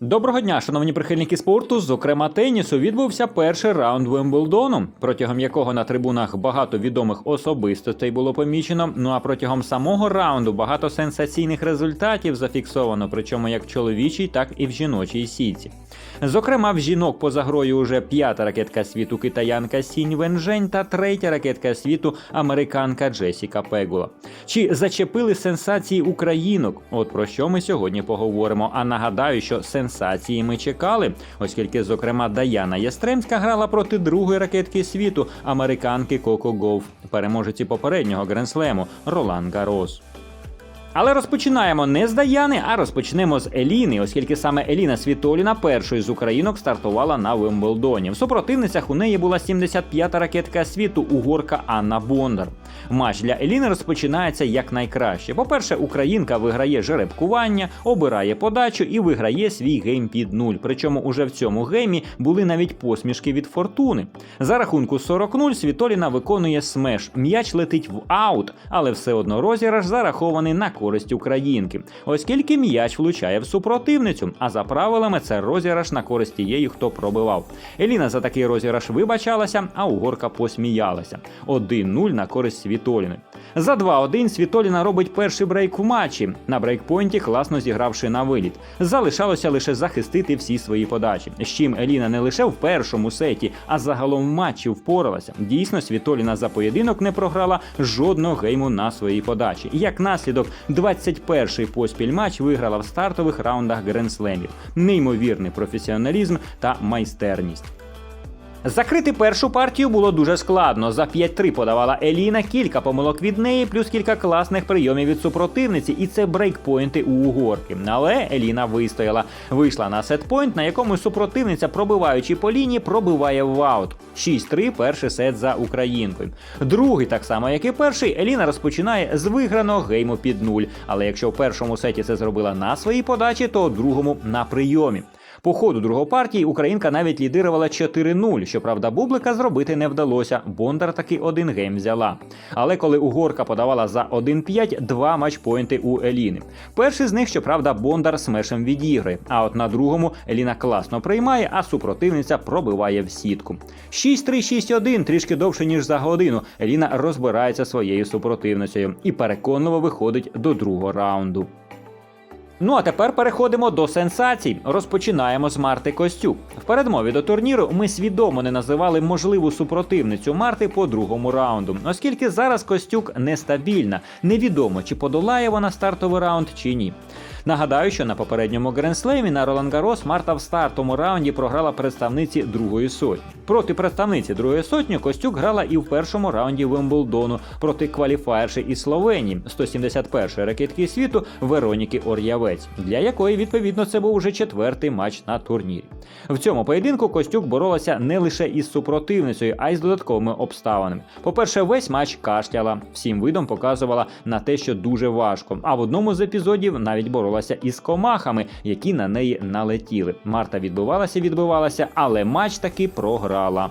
Доброго дня, шановні прихильники спорту. Зокрема, тенісу відбувся перший раунд Вимблдону, протягом якого на трибунах багато відомих особистостей було помічено. Ну а протягом самого раунду багато сенсаційних результатів зафіксовано, причому як в чоловічій, так і в жіночій сітці. Зокрема, в жінок поза грою уже п'ята ракетка світу китаянка Сінь Венжень та третя ракетка світу американка Джесіка Пегула. Чи зачепили сенсації українок? От про що ми сьогодні поговоримо. А нагадаю, що сенсації ми чекали, оскільки, зокрема, Даяна Ястремська грала проти другої ракетки світу американки Коко Гов, переможеці попереднього гренслему Ролан Гарос. Але розпочинаємо не з Даяни, а розпочнемо з Еліни, оскільки саме Еліна Світоліна першою з українок стартувала на Вимблдоні. В супротивницях у неї була 75-та ракетка світу угорка Анна Бондар. Матч для Еліни розпочинається якнайкраще. По-перше, українка виграє жеребкування, обирає подачу і виграє свій гейм під нуль. Причому уже в цьому геймі були навіть посмішки від фортуни. За рахунку 40-0 Світоліна виконує смеш. М'яч летить в аут, але все одно розіграш зарахований на користь українки, оскільки м'яч влучає в супротивницю. А за правилами це розіграш на користь тієї, хто пробивав. Еліна за такий розіграш вибачалася, а угорка посміялася. 1-0 на користь Світоліни. За 2-1 Світоліна робить перший брейк в матчі. На брейкпойнті класно зігравши на виліт. Залишалося лише захистити всі свої подачі. З чим Еліна не лише в першому сеті, а загалом в матчі впоралася. Дійсно, Світоліна за поєдинок не програла жодного гейму на своїй подачі. Як наслідок, 21-й поспіль матч виграла в стартових раундах гренслемів. Неймовірний професіоналізм та майстерність. Закрити першу партію було дуже складно. За 5-3 подавала Еліна, кілька помилок від неї, плюс кілька класних прийомів від супротивниці, і це брейкпойнти у угорки. Але Еліна вистояла. Вийшла на сетпойнт, на якому супротивниця, пробиваючи по лінії, пробиває в аут. 6-3 перший сет за українкою. Другий, так само як і перший, Еліна розпочинає з виграного гейму під нуль. Але якщо в першому сеті це зробила на своїй подачі, то у другому на прийомі. По ходу другої партії Українка навіть лідирувала 4-0. Щоправда, бублика зробити не вдалося. Бондар таки один гейм взяла. Але коли угорка подавала за 1-5, два матчпойнти у Еліни. Перший з них, щоправда, Бондар смешем відіграє. А от на другому Еліна класно приймає, а супротивниця пробиває в сітку. 6-3-6-1, трішки довше ніж за годину. Еліна розбирається своєю супротивницею і переконливо виходить до другого раунду. Ну а тепер переходимо до сенсацій. Розпочинаємо з Марти Костюк. В передмові до турніру ми свідомо не називали можливу супротивницю Марти по другому раунду, оскільки зараз Костюк нестабільна. Невідомо, чи подолає вона стартовий раунд чи ні. Нагадаю, що на попередньому гренслемі на Ролан Гарос Марта в стартовому раунді програла представниці другої сотні. Проти представниці другої сотні Костюк грала і в першому раунді Вимблдону проти кваліфаєрші із Словенії 171-ї ракетки світу Вероніки Ор'явець, для якої відповідно це був уже четвертий матч на турнірі. В цьому поєдинку Костюк боролася не лише із супротивницею, а й з додатковими обставинами. По-перше, весь матч кашляла, всім видом показувала на те, що дуже важко. А в одному з епізодів навіть боролася із комахами, які на неї налетіли. Марта відбивалася, відбивалася, але матч таки програла.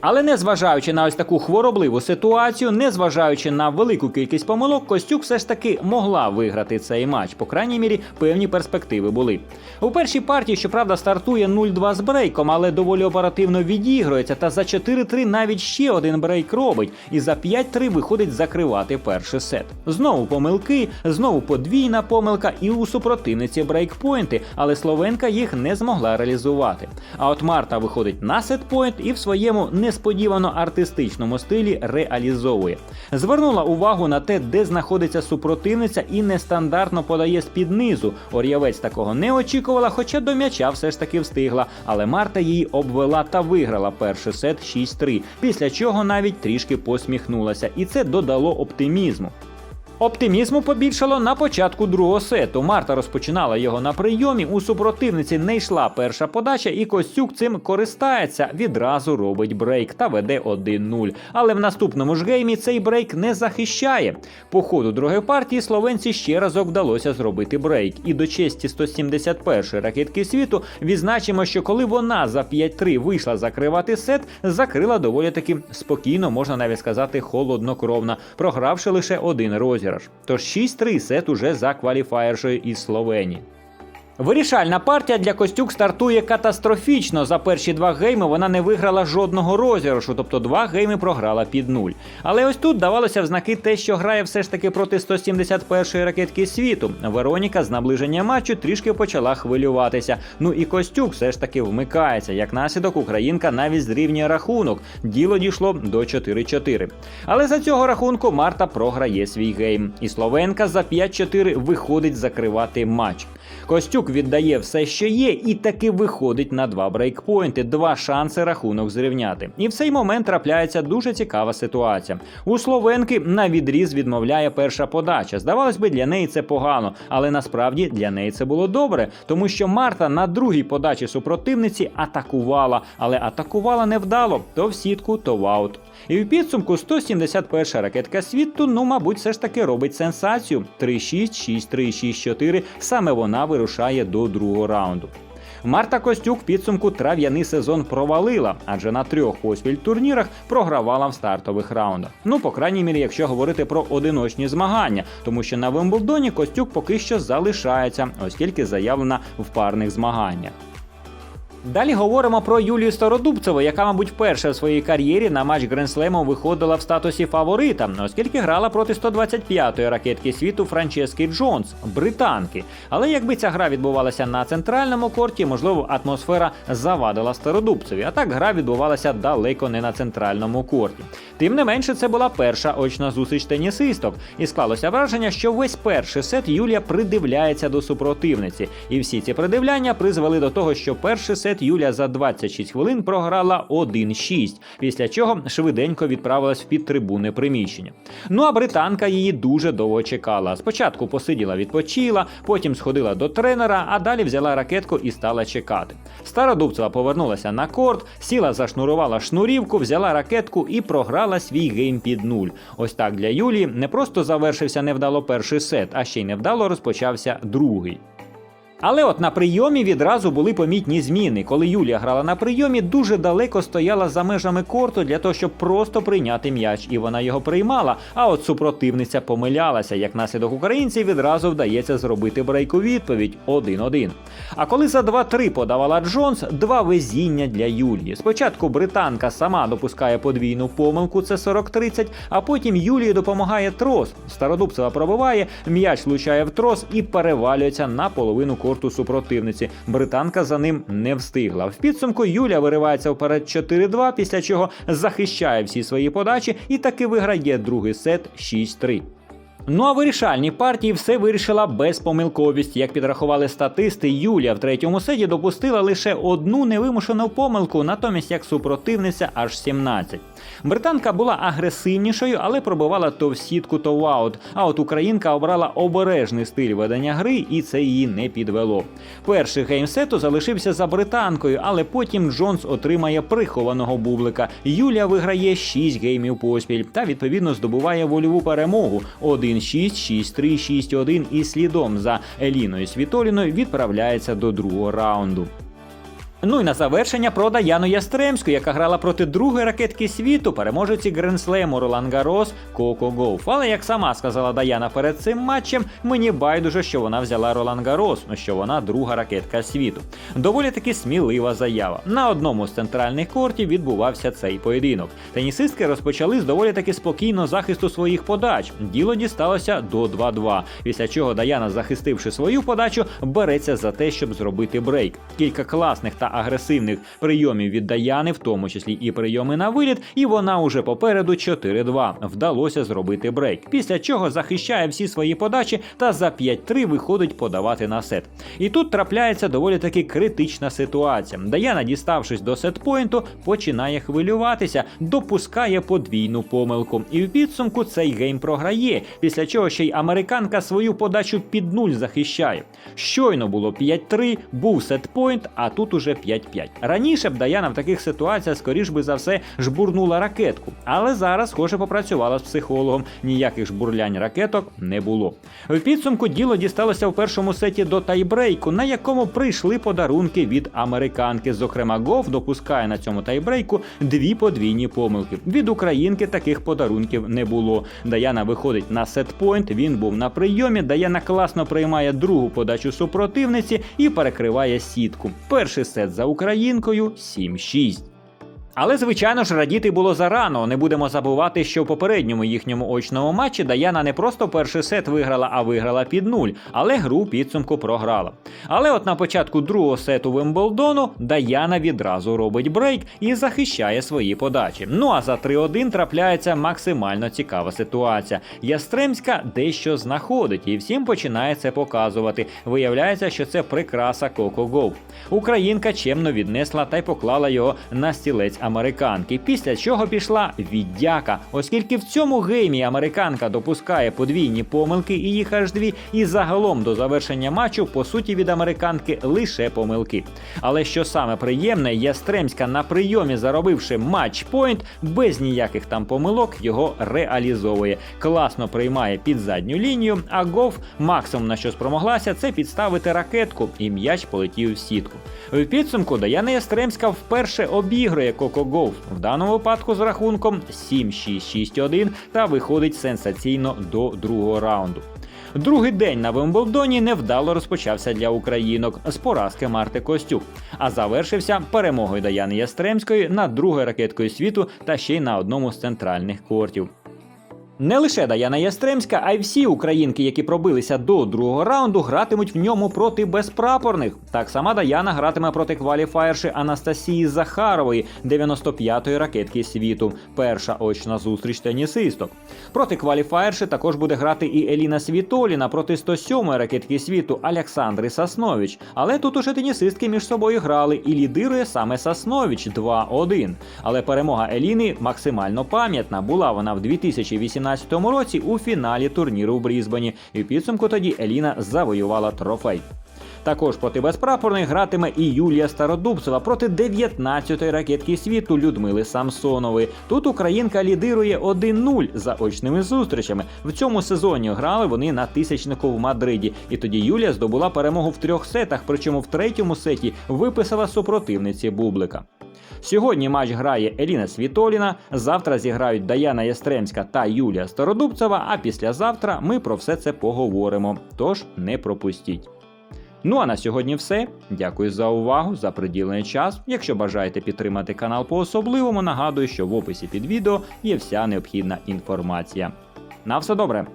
Але незважаючи на ось таку хворобливу ситуацію, незважаючи на велику кількість помилок, Костюк все ж таки могла виграти цей матч. По крайній мірі, певні перспективи були. У першій партії, щоправда, стартує 0-2 з брейком, але доволі оперативно відігрується. Та за 4-3 навіть ще один брейк робить, і за 5-3 виходить закривати перший сет. Знову помилки, знову подвійна помилка, і у супротивниці брейкпойнти, але Словенка їх не змогла реалізувати. А от Марта виходить на сетпойнт і в своєму несподівано артистичному стилі реалізовує. Звернула увагу на те, де знаходиться супротивниця, і нестандартно подає з-під низу. Ор'явець такого не очікувала, хоча до м'яча все ж таки встигла. Але Марта її обвела та виграла перший сет 6-3, після чого навіть трішки посміхнулася, і це додало оптимізму. Оптимізму побільшало на початку другого сету. Марта розпочинала його на прийомі. У супротивниці не йшла перша подача, і Костюк цим користається. Відразу робить брейк та веде 1-0. Але в наступному ж геймі цей брейк не захищає. По ходу другої партії словенці ще разок вдалося зробити брейк. І до честі 171-ї ракетки світу відзначимо, що коли вона за 5-3 вийшла закривати сет, закрила доволі таки спокійно, можна навіть сказати, холоднокровно, програвши лише один розіграш. Тож 6-3 сет уже за кваліфаєршою із Словенії. Вирішальна партія для Костюк стартує катастрофічно. За перші два гейми вона не виграла жодного розіграшу, тобто два гейми програла під нуль. Але ось тут давалося в знаки те, що грає все ж таки проти 171-ї ракетки світу. Вероніка з наближення матчу трішки почала хвилюватися. Ну і Костюк все ж таки вмикається. Як наслідок, Українка навіть зрівнює рахунок. Діло дійшло до 4-4. Але за цього рахунку Марта програє свій гейм. І Словенка за 5-4 виходить закривати матч. Костюк віддає все, що є, і таки виходить на два брейкпойнти, два шанси рахунок зрівняти. І в цей момент трапляється дуже цікава ситуація. У Словенки на відріз відмовляє перша подача. Здавалось би, для неї це погано, але насправді для неї це було добре, тому що Марта на другій подачі супротивниці атакувала, але атакувала невдало то в сітку, то в аут. І в підсумку 171 ракетка світу, ну, мабуть, все ж таки робить сенсацію. 3-6, 6-3, 6-4. Саме вона вирушає до другого раунду. Марта Костюк підсумку трав'яний сезон провалила, адже на трьох поспіль турнірах програвала в стартових раундах. Ну, по крайній мірі, якщо говорити про одиночні змагання, тому що на Вимблдоні Костюк поки що залишається, оскільки заявлена в парних змаганнях. Далі говоримо про Юлію Стародубцеву, яка, мабуть, вперше в своїй кар'єрі на матч Гренслему виходила в статусі фаворита, оскільки грала проти 125-ї ракетки світу Франчески Джонс, британки. Але якби ця гра відбувалася на центральному корті, можливо, атмосфера завадила Стародубцеві. А так гра відбувалася далеко не на центральному корті. Тим не менше, це була перша очна зустріч тенісисток, і склалося враження, що весь перший сет Юлія придивляється до супротивниці, і всі ці придивляння призвели до того, що перший сет Юлія за 26 хвилин програла 1-6, після чого швиденько відправилась в підтрибуни приміщення. Ну а британка її дуже довго чекала. Спочатку посиділа, відпочила, потім сходила до тренера, а далі взяла ракетку і стала чекати. Стародубцева повернулася на корт, сіла, зашнурувала шнурівку, взяла ракетку і програла свій гейм під нуль. Ось так для Юлії не просто завершився невдало перший сет, а ще й невдало розпочався другий. Але от на прийомі відразу були помітні зміни. Коли Юлія грала на прийомі, дуже далеко стояла за межами корту для того, щоб просто прийняти м'яч, і вона його приймала. А от супротивниця помилялася. Як наслідок українців відразу вдається зробити брейк у відповідь 1-1. А коли за 2-3 подавала Джонс, два везіння для Юлії. Спочатку британка сама допускає подвійну помилку, це 40-30, а потім Юлії допомагає трос. Стародубцева пробиває, м'яч влучає в трос і перевалюється на половину корту супротивниці. Британка за ним не встигла. В підсумку Юля виривається вперед 4-2, після чого захищає всі свої подачі і таки виграє другий сет 6-3. Ну а вирішальні партії все вирішила безпомилковість. Як підрахували статисти, Юлія в третьому сеті допустила лише одну невимушену помилку, натомість як супротивниця аж 17. Британка була агресивнішою, але пробивала то в сітку, то в аут. А от українка обрала обережний стиль ведення гри, і це її не підвело. Перший гейм сету залишився за британкою, але потім Джонс отримає прихованого бублика. Юлія виграє 6 геймів поспіль та відповідно здобуває вольову перемогу 1-6, 6-3, 6-1 і слідом за Еліною Світоліною відправляється до другого раунду. Ну і на завершення про Даяну Ястремську, яка грала проти другої ракетки світу, переможеці Гренслему Ролан Гарос Коко Гоуф. Але як сама сказала Даяна перед цим матчем, мені байдуже, що вона взяла Ролан Гарос, що вона друга ракетка світу. Доволі таки смілива заява. На одному з центральних кортів відбувався цей поєдинок. Тенісистки розпочали з доволі таки спокійно захисту своїх подач. Діло дісталося до 2-2. Після чого Даяна, захистивши свою подачу, береться за те, щоб зробити брейк. Кілька класних та агресивних прийомів від Даяни, в тому числі і прийоми на виліт, і вона уже попереду 4-2. Вдалося зробити брейк. Після чого захищає всі свої подачі та за 5-3 виходить подавати на сет. І тут трапляється доволі таки критична ситуація. Даяна, діставшись до сетпойнту, починає хвилюватися, допускає подвійну помилку. І в підсумку цей гейм програє, після чого ще й американка свою подачу під нуль захищає. Щойно було 5-3, був сетпойнт, а тут уже 5-5. Раніше б Даяна в таких ситуаціях, скоріш би за все, жбурнула ракетку, але зараз, схоже, попрацювала з психологом. Ніяких жбурлянь ракеток не було. В підсумку діло дісталося в першому сеті до тайбрейку, на якому прийшли подарунки від американки. Зокрема, Гов допускає на цьому тайбрейку дві подвійні помилки. Від українки таких подарунків не було. Даяна виходить на сетпойнт. Він був на прийомі. Даяна класно приймає другу подачу супротивниці і перекриває сітку. Перший сет за українкою 7-6. Але звичайно ж радіти було зарано. Не будемо забувати, що в попередньому їхньому очному матчі Даяна не просто перший сет виграла, а виграла під нуль, але гру підсумку програла. Але от на початку другого сету Вимблдону Даяна відразу робить брейк і захищає свої подачі. Ну а за 3-1 трапляється максимально цікава ситуація. Ястремська дещо знаходить і всім починає це показувати. Виявляється, що це прикраса Coco Go. Українка чемно віднесла та й поклала його на стілець американки. Після чого пішла віддяка, оскільки в цьому геймі американка допускає подвійні помилки і їх аж дві, і загалом до завершення матчу по суті від американки лише помилки. Але що саме приємне, Ястремська на прийомі, заробивши матч-пойнт, без ніяких там помилок його реалізовує. Класно приймає під задню лінію, а Гов максимум на що спромоглася, це підставити ракетку, і м'яч полетів в сітку. В підсумку Даяна Ястремська вперше обігрує Коко Голф, в даному випадку з рахунком 7-6-6-1 та виходить сенсаційно до другого раунду. Другий день на Вимблдоні невдало розпочався для українок з поразки Марти Костюк, а завершився перемогою Даяни Ястремської над другою ракеткою світу та ще й на одному з центральних кортів. Не лише Даяна Ястремська, а й всі українки, які пробилися до другого раунду, гратимуть в ньому проти безпрапорних. Так сама Даяна гратиме проти кваліфаєрші Анастасії Захарової, 95-ї ракетки світу. Перша очна зустріч тенісисток. Проти кваліфаєрші також буде грати і Еліна Світоліна проти 107-ї ракетки світу Олександри Саснович. Але тут уже тенісистки між собою грали і лідирує саме Саснович 2-1. Але перемога Еліни максимально пам'ятна. Була вона в 2018 році у фіналі турніру в Брізбені. І в підсумку тоді Еліна завоювала трофей. Також проти безпрапорних гратиме і Юлія Стародубцева проти 19-ї ракетки світу Людмили Самсонової. Тут українка лідирує 1-0 за очними зустрічами. В цьому сезоні грали вони на тисячнику в Мадриді. І тоді Юлія здобула перемогу в трьох сетах, причому в третьому сеті виписала супротивниці Бублика. Сьогодні матч грає Еліна Світоліна. Завтра зіграють Даяна Ястремська та Юлія Стародубцева. А післязавтра ми про все це поговоримо. Тож не пропустіть. Ну а на сьогодні все. Дякую за увагу, за приділений час. Якщо бажаєте підтримати канал по особливому, нагадую, що в описі під відео є вся необхідна інформація. На все добре!